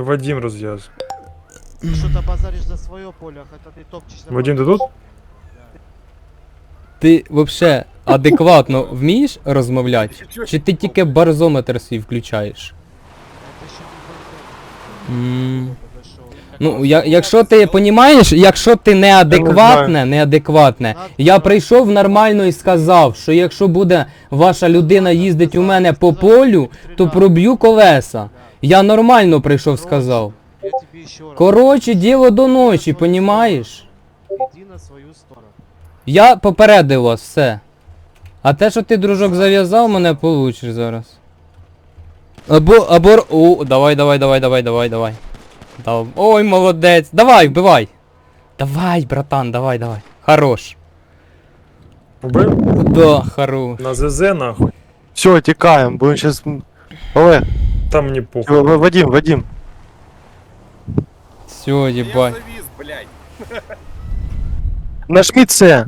Та Вадим розв'яз. Ты что-то базаришь за свое поле, хотя ты топчешь на Вадим, ти поле. тут? Ти взагалі адекватно вмієш розмовляти? Чи ти тільки барзометр свій включаєш? Это еще не М, бандит, подошел. Ну, я, якщо ти понімаєш, якщо ти неадекватне, неадекватне, я прийшов нормально і сказав, що якщо буде ваша людина їздить у мене по полю, то проб'ю колеса. Я нормально прийшов, сказав. Коротше, діло до ночі, понімаєш? Я попередив вас, все. А те, що ти, дружок, зав'язав, мене получиш зараз. Або, або... О, давай, давай, давай, давай, давай, давай. Дав- Ой, молодець. Давай, вбивай. Давай, братан, давай, давай. Хорош. Убив? Да, хорош. На ЗЗ нахуй. Все, тікаємо, будемо сейчас. Олег, Там мені похуй. В- В- Вадим, Вадим. Все, їбать. завис, блядь. Нажміть це.